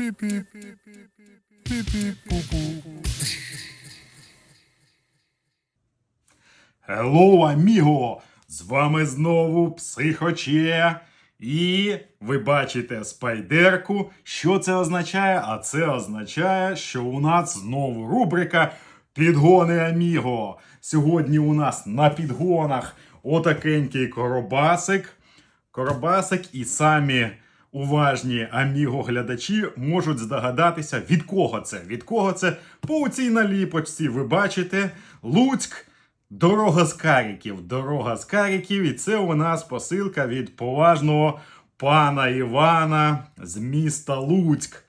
Пі-пі. Hello, аміго! З вами знову Психоче. І ви бачите спайдерку. Що це означає? А це означає, що у нас знову рубрика Підгони Аміго. Сьогодні у нас на підгонах отакенький коробасик. Коробасик і самі уважні аміго-глядачі можуть здогадатися, від кого це. Від кого це по цій наліпочці. Ви бачите Луцьк. Дорога з каріків. Дорога з каріків. І це у нас посилка від поважного пана Івана з міста Луцьк.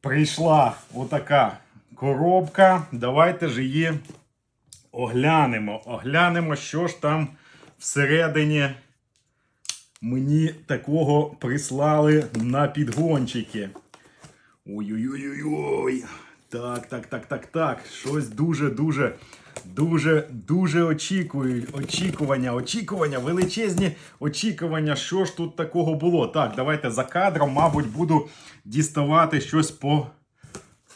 Прийшла отака коробка. Давайте ж її оглянемо. Оглянемо, що ж там всередині мені такого прислали на підгончики. Ой-ой-ой-ой. Так, так, так, так, так. Щось дуже-дуже, дуже, дуже очікую. Очікування, очікування, величезні очікування. Що ж тут такого було? Так, давайте за кадром, мабуть, буду діставати щось по,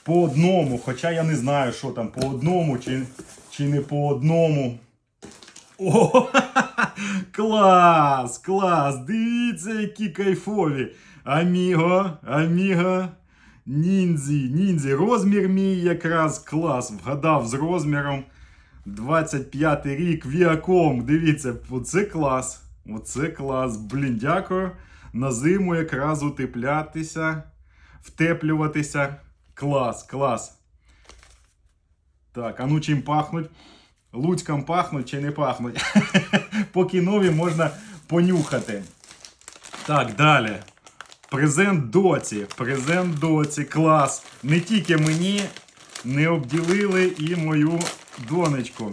по одному. Хоча я не знаю, що там по одному чи, чи не по одному. О, клас, клас! Дивіться, які кайфові. Аміго, аміго, ніндзі, ніндзі. Розмір мій якраз клас. Вгадав з розміром. 25 рік Віаком. Дивіться, оце клас. Оце клас. Блін, дякую. На зиму якраз утеплятися, втеплюватися. Клас, клас. Так, а ну чим пахнуть? Луцьком пахнуть чи не пахнуть. Поки нові можна понюхати. Так, далі. Презент доці. Презент доці. Клас. Не тільки мені не обділили і мою донечку.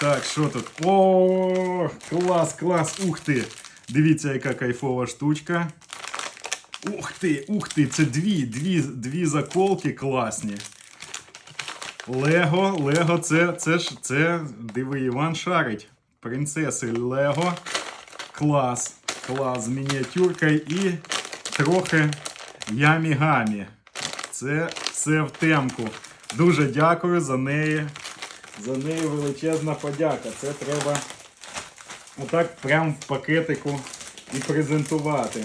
Так, що тут? О, клас, клас. Ух ти. Дивіться, яка кайфова штучка. Ух ти, ух ти, це дві, дві, дві заколки класні. Лего, Лего, це, це ж це, диви, Іван шарить. Принцеси Лего. Клас. Клас з мініатюркою і трохи ямі-гамі. Це все в темку. Дуже дякую за неї. За неї величезна подяка. Це треба отак прям в пакетику і презентувати.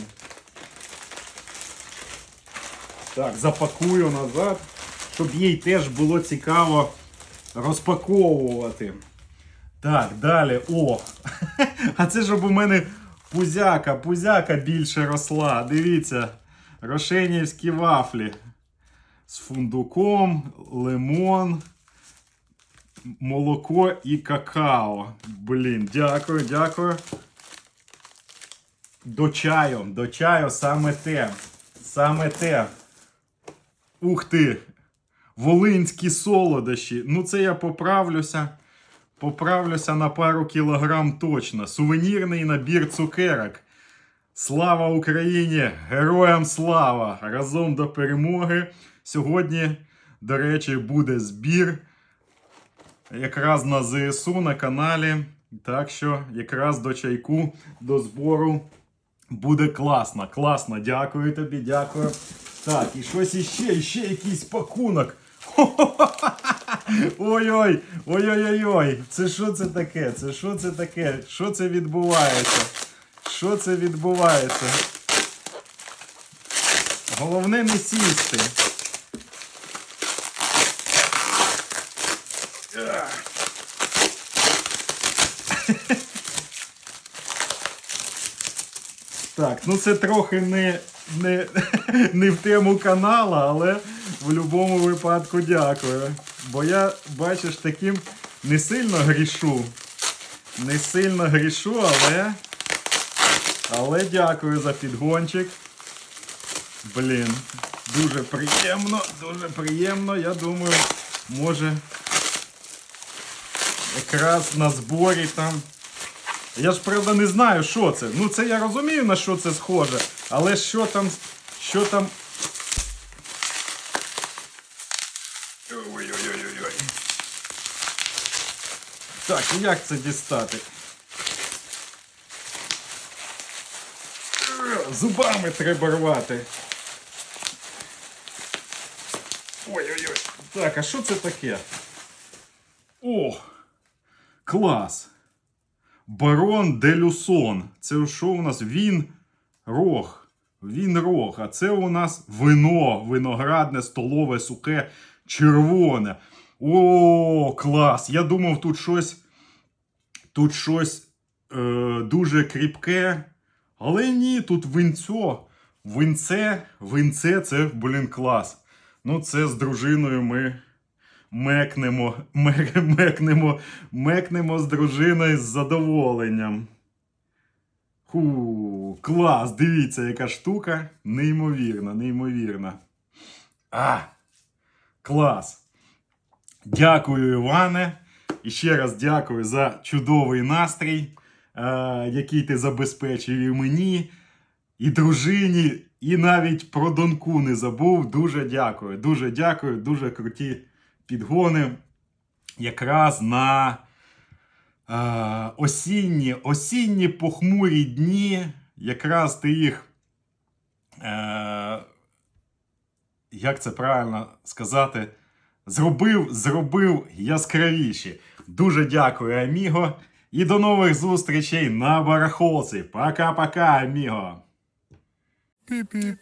Так, запакую назад, щоб їй теж було цікаво розпаковувати. Так, далі. О! А це щоб у мене пузяка, пузяка більше росла. Дивіться, рошенівські вафлі. З фундуком, лимон, молоко і какао. Блін, дякую, дякую. До чаю, до чаю саме те. Саме те. Ух ти! Волинські солодощі. Ну, це я поправлюся. Поправлюся на пару кілограм точно. Сувенірний набір цукерок. Слава Україні! Героям слава! Разом до перемоги. Сьогодні, до речі, буде збір якраз на ЗСУ на каналі. Так що якраз до чайку, до збору буде класно. Класно. Дякую тобі, дякую. Так, і щось іще, іще якийсь пакунок. Ой-ой, ой-ой-ой. Це що це таке? Це що це таке? Що це відбувається? Що це відбувається? Головне не сісти. Так, ну це трохи не, не, не в тему канала, але в будь-якому випадку дякую. Бо я, бачиш, таким не сильно грішу. Не сильно грішу, але. Але дякую за підгончик. Блін, дуже приємно, дуже приємно. Я думаю, може якраз на зборі там. Я ж правда не знаю, що це. Ну це я розумію, на що це схоже. Але що там. Що там. Так, як це дістати? Зубами треба рвати. Ой-ой-ой. Так, а що це таке? О! Клас! Барон де Люсон. Це що у нас? Він рог. Він рог. А це у нас вино, виноградне, столове, суке, червоне. О, клас! Я думав, тут щось. Тут щось е, дуже кріпке. Але ні, тут винцо. Винце, винце це, блін, клас. Ну, це з дружиною ми мекнемо, мек, мекнемо, мекнемо з дружиною з задоволенням. Ху, клас, дивіться, яка штука. Неймовірна, неймовірна. А, клас. Дякую, Іване. І ще раз дякую за чудовий настрій, е, який ти забезпечив і мені, і дружині, і навіть про доньку не забув. Дуже дякую. Дуже дякую. Дуже круті підгони. Якраз на е, осінні, осінні похмурі дні. Якраз ти їх. Е, як це правильно сказати? Зробив, зробив яскравіші. Дуже дякую, Аміго. І до нових зустрічей на барахолці. Пока-пока, Аміго. Beep